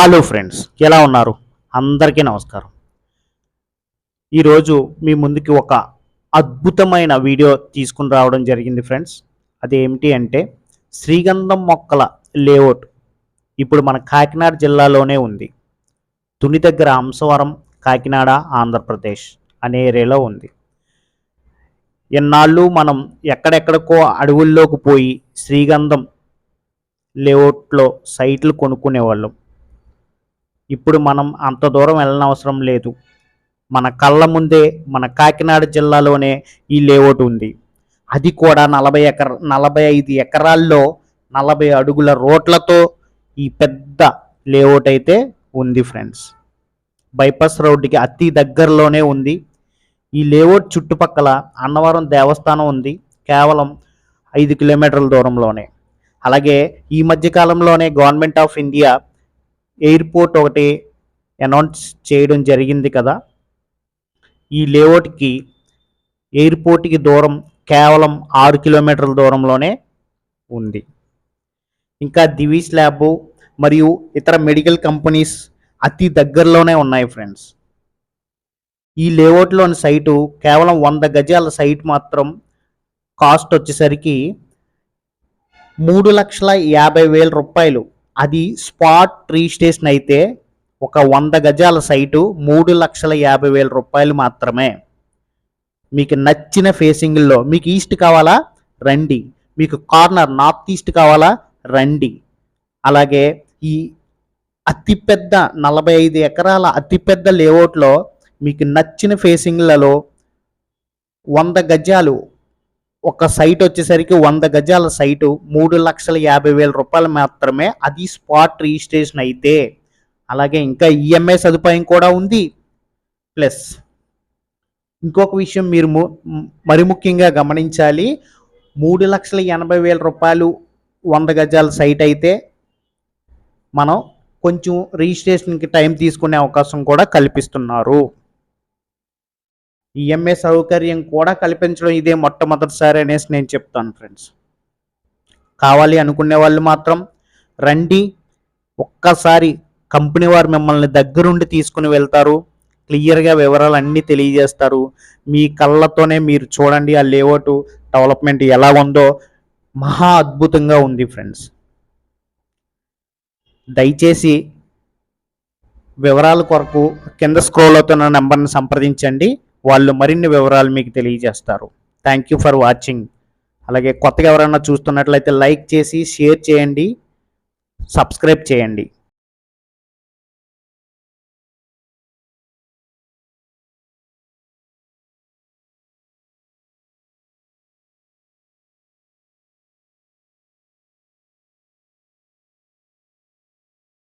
Hello friends ఎలా ఉన్నారు? అందరికీ నమస్కారం. ఈరోజు మీ ముందుకి ఒక అద్భుతమైన వీడియో తీసుకుని రావడం జరిగింది ఫ్రెండ్స్. అది ఏమిటి అంటే శ్రీగంధం మొక్కల లేఅవుట్ ఇప్పుడు మన కాకినాడ జిల్లాలోనే ఉంది. తుని దగ్గర అంశవరం కాకినాడ ఆంధ్రప్రదేశ్ అనే ఏరియాలో ఉంది. ఎన్నాళ్ళు మనం ఎక్కడెక్కడికో అడవుల్లోకి పోయి శ్రీగంధం లేఅవుట్లో సైట్లు కొనుక్కునేవాళ్ళం. ఇప్పుడు మనం అంత దూరం వెళ్ళనవసరం అవసరం లేదు. మన కళ్ళ ముందే మన కాకినాడ జిల్లాలోనే ఈ లేఅవుట్ ఉంది. అది కూడా నలభై ఎకర నలభై ఐదు ఎకరాల్లో నలభై అడుగుల రోడ్లతో ఈ పెద్ద లేఅవుట్ అయితే ఉంది ఫ్రెండ్స్. బైపాస్ రోడ్డుకి అతి దగ్గరలోనే ఉంది. ఈ లేఅవుట్ చుట్టుపక్కల అన్నవరం దేవస్థానం ఉంది. కేవలం ఐదు కిలోమీటర్ల దూరంలోనే. అలాగే ఈ మధ్యకాలంలోనే గవర్నమెంట్ ఆఫ్ ఇండియా ఎయిర్పోర్ట్ ఒకటి అనౌన్స్ చేయడం జరిగింది కదా. ఈ లేఅవుట్కి ఎయిర్పోర్ట్కి దూరం కేవలం ఆరు కిలోమీటర్ల దూరంలోనే ఉంది. ఇంకా దివీస్ ల్యాబ్ మరియు ఇతర మెడికల్ కంపెనీస్ అతి దగ్గరలోనే ఉన్నాయి ఫ్రెండ్స్. ఈ లేఅవుట్లోని సైటు కేవలం వంద గజాల సైట్ మాత్రం కాస్ట్ వచ్చేసరికి మూడు లక్షల యాభై వేల రూపాయలు. అది స్పాట్ రిజిస్ట్రేషన్ అయితే ఒక వంద గజాల సైటు మూడు లక్షల యాభై వేల రూపాయలు మాత్రమే. మీకు నచ్చిన ఫేసింగ్లో మీకు ఈస్ట్ కావాలా? రండి. మీకు కార్నర్ నార్త్ ఈస్ట్ కావాలా? రండి. అలాగే ఈ అతిపెద్ద నలభై ఐదు ఎకరాల అతిపెద్ద లేఅవుట్లో మీకు నచ్చిన ఫేసింగ్లలో వంద గజాలు ఒక సైట్ వచ్చేసరికి వంద గజాల సైటు మూడు లక్షల యాభై వేల రూపాయలు మాత్రమే అది స్పాట్ రిజిస్ట్రేషన్ అయితే. అలాగే ఇంకా ఈఎంఐ సదుపాయం కూడా ఉంది. ప్లస్ ఇంకొక విషయం మీరు ము- మరి ముఖ్యంగా గమనించాలి. మూడు లక్షల ఎనభై వేల రూపాయలు వంద గజాల సైట్ అయితే మనం కొంచెం రిజిస్ట్రేషన్కి టైం తీసుకునే అవకాశం కూడా కల్పిస్తున్నారు. ఈఎంఐ సౌకర్యం కూడా కల్పించడం ఇదే మొట్టమొదటిసారి అనేసి నేను చెప్తాను ఫ్రెండ్స్. కావాలి అనుకునే వాళ్ళు మాత్రం రండి ఒక్కసారి కంపెనీ వారు మిమ్మల్ని దగ్గరుండి తీసుకుని వెళ్తారు క్లియర్గా వివరాలు అన్నీ తెలియజేస్తారు. మీ కళ్ళతోనే మీరు చూడండి ఆ లేఅవుట్ డెవలప్మెంట్ ఎలా ఉందో. మహా అద్భుతంగా ఉంది ఫ్రెండ్స్. దయచేసి వివరాల కొరకు కింద స్క్రోల్ అవుతున్న నెంబర్ని సంప్రదించండి. వాళ్ళు మరిన్ని వివరాలు మీకు తెలియజేస్తారు. థ్యాంక్ యూ ఫర్ వాచింగ్ అలాగే కొత్తగా ఎవరైనా చూస్తున్నట్లయితే లైక్ చేసి షేర్ చేయండి. సబ్స్క్రైబ్ చేయండి.